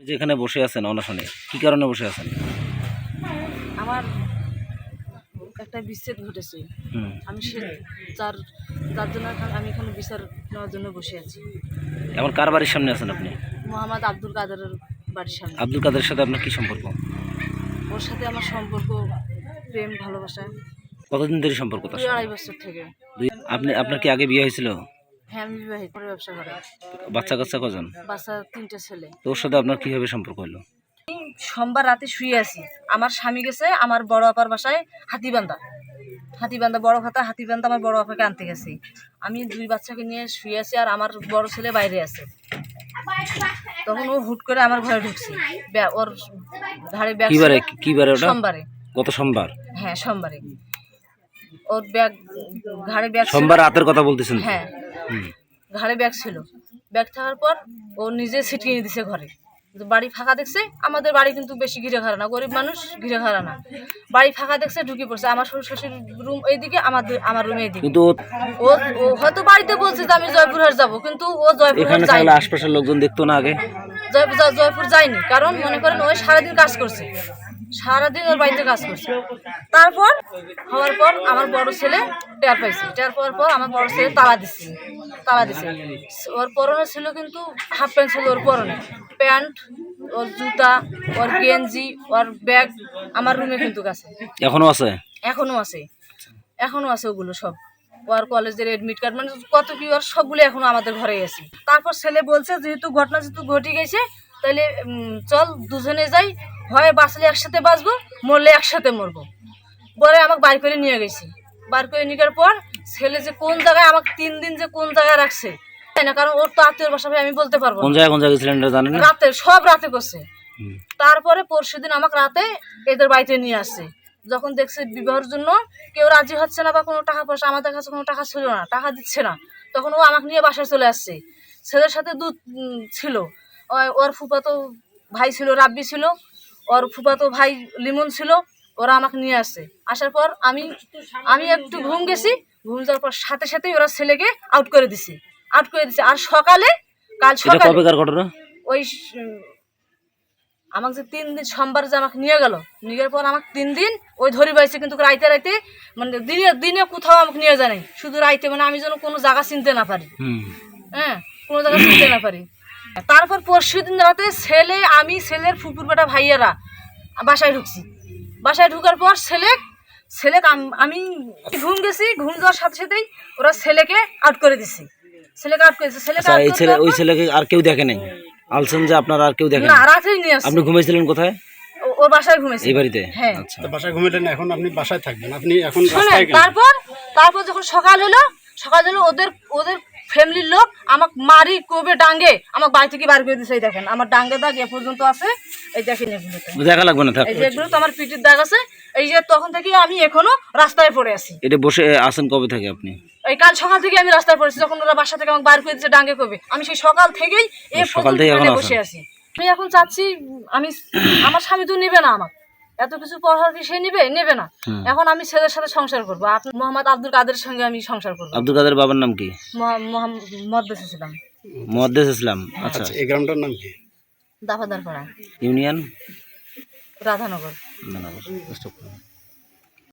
যেখানে বসে আছেন অনশনে কি কারণে বসে আছেন? আমার একটা বিচ্ছেদ ঘটেছে। আমি সে যার যার জন্য আমি এখানে বিচার নেওয়ার জন্য বসে আছি। এখন কার বাড়ির সামনে আছেন আপনি? মোহাম্মদ আব্দুল কাদেরের বাড়ির সামনে। আব্দুল কাদের সাথে আপনার কি সম্পর্ক? ওর সাথে আমার সম্পর্ক প্রেম ভালোবাসা। কতদিন ধরে সম্পর্ক আড়াই বছর থেকে। আপনি আপনার কি আগে বিয়ে হয়েছিল? হ্যাঁ আমি বিবাহিত করে ব্যবসা করে। বাচ্চা কাচ্চা কজন? বাচ্চা তিনটে ছেলে। তো ওর সাথে আপনার কীভাবে সম্পর্ক হলো? সোমবার রাতে শুয়ে আছি। আমার স্বামী গেছে আমার বড় আপার বাসায় হাতিবান্ধা। হাতিবান্ধা বড় খাতা হাতিবান্ধা আমার বড় আপাকে আনতে গেছি। আমি দুই বাচ্চাকে নিয়ে শুয়ে আছি আর আমার বড় ছেলে বাইরে আছে। তখন ও হুট করে আমার ঘরে ঢুকছে। ব্যাগ ওর ঘাড়ে ব্যাগ কি বারে কি বারে ওটা? সোমবারে। গত সোমবার? হ্যাঁ সোমবারে। ওর ব্যাগ ঘাড়ে ব্যাগ ছিল। সোমবার রাতের কথা বলতেছেন? তো? হ্যাঁ। ঘাড়ে ব্যাগ ছিল। ব্যাগ থাকার পর ও নিজে ছিটিয়ে দিছে ঘরে। কিন্তু বাড়ি ফাঁকা দেখছে আমাদের বাড়ি কিন্তু বেশি ঘিরে ঘাড়া না গরিব মানুষ ঘিরে ঘাড়া না। বাড়ি ফাঁকা দেখছে ঢুকে পড়ছে। আমার শ্বশুর শ্বশুর রুম এইদিকে আমার আমার রুম এইদিকে। কিন্তু ও ও হয়তো বাড়িতে বলছে যে আমি জয়পুরহাট যাব কিন্তু ও জয়পুরহাট এখানে তাহলে আশপাশের লোকজন দেখতো না আগে? জয়পুর জয়পুর যায়নি কারণ মনে করেন ওই সারাদিন কাজ করছে। সারাদিন ওর বাড়িতে কাজ করছে। তারপর হওয়ার পর আমার বড় ছেলে টের পাইছে। টের পাওয়ার পর আমার বড় ছেলে তালা দিচ্ছে তালা দিছে। ওর পরনে ছিল কিন্তু হাফ প্যান্ট ছিল ওর পরনে প্যান্ট ওর জুতা ওর গেঞ্জি ওর ব্যাগ আমার রুমে কিন্তু আছে এখনও আছে? এখনও আছে। এখনও আছে ওগুলো সব। ওর কলেজের এডমিট কার্ড মানে কত কি ওর সবগুলো এখনও আমাদের ঘরে আছে। তারপর ছেলে বলছে যেহেতু ঘটনা যেহেতু ঘটে গেছে তাহলে চল দুজনে যাই হয় বাঁচলে একসাথে বাঁচবো মরলে একসাথে মরবো। পরে আমাকে বাইর করে নিয়ে গেছি। বার করে নিয়ে পর ছেলে যে কোন জায়গায় আমাকে তিন দিন যে কোন জায়গায় রাখছে তাই না? কারণ ওর তো আত্মীয় বাসা ভাই আমি বলতে পারব কোন। জায়গায় কোন জায়গায় ছিলেন জানেন রাতে সব রাতে করছে। তারপরে পরশু দিন আমাকে রাতে এদের বাড়িতে নিয়ে আসছে। যখন দেখছে বিবাহের জন্য কেউ রাজি হচ্ছে না বা কোনো টাকা পয়সা আমাদের কাছে কোনো টাকা ছিল না টাকা দিচ্ছে না তখন ও আমাকে নিয়ে বাসায় চলে আসছে। ছেলের সাথে দুধ ছিল। ওর ফুপাতো ভাই ছিল রাব্বি ছিল। ওর ফুপাতো ভাই লিমন ছিল ওরা আমাকে নিয়ে আসছে আসার পর আমি আমি একটু ঘুম গেছি ঘুম যাওয়ার পর সাথে সাথেই ওরা ছেলেকে আউট করে দিছে। আউট করে দিছে। আর সকালে কাল সকালে ওই আমাকে যে তিন দিন সোমবার যে আমাকে নিয়ে গেল নিয়ে যাওয়ার পর আমাকে তিন দিন ওই ধরি পাইছে কিন্তু রাইতে রাইতে মানে দিনে দিনে কোথাও আমাকে নিয়ে যায় শুধু রাইতে মানে আমি যেন কোনো জায়গা চিনতে না পারি। হ্যাঁ কোনো জায়গা চিনতে না পারি। তারপর পরশু দিন রাতে ছেলে আমি ছেলের ফুপুর বেটা ভাইয়ারা বাসায় ঢুকছি। বাসায় ঢুকার পর ছেলে ছেলে আমি ঘুম গেছি ঘুম যাওয়ার সাথে সাথেই ওরা ছেলেকে আউট করে দিছে। ছেলেকে আউট করে দিছে ছেলেকে আচ্ছা এই ছেলে ওই ছেলেকে আর কেউ দেখে নাই? আলছেন যে আপনার আর কেউ দেখে না নাই? রাত্রেই নিয়ে আপনি ঘুমাইছিলেন কোথায়? ও- ওর বাসায় ঘুমেছে এই বাড়িতে? হ্যাঁ। আচ্ছা। বাসায় ঘুমালেন এখন আপনি বাসায় থাকবেন আপনি এখন রাস্তায় তারপর তারপর যখন সকাল হলো সকাল হলো ওদের ওদের ফ্যামিলির লোক আমাকে মারি কবে ডাঙ্গে আমাকে বাড়ি থেকে বার করে দিছে এই দেখেন। আমার ডাঙ্গে দাগ এ পর্যন্ত আছে এই দেখেন দেখা লাগবে না এই যে এগুলো তো আমার পিঠির দাগ আছে এই যে তখন থেকে আমি এখনও রাস্তায় পড়ে আছি। এটা বসে আছেন কবে থেকে আপনি? এই কাল সকাল থেকে আমি রাস্তায় পড়েছি যখন ওরা বাসা থেকে আমাকে বার করে দিচ্ছে ডাঙ্গে কবে। আমি সেই সকাল থেকেই এ সকাল পর্যন্ত? বসে আছি। আমি এখন চাচ্ছি আমি আমার স্বামী তো নেবে না আমাকে। এত কিছু পড়ার কি সে নেবে? নেবে না। এখন আমি ছেলের সাথে সংসার করব। আপনি মোহাম্মদ আব্দুল কাদের সঙ্গে আমি সংসার করব। আব্দুল কাদের বাবার নাম কি? মদ ইসলাম। মহাদ্দেশ ইসলাম। আচ্ছা। আচ্ছা এই গ্রামটার নাম কি? দাফাদারপাড়া। ইউনিয়ন? রাধানগর। না,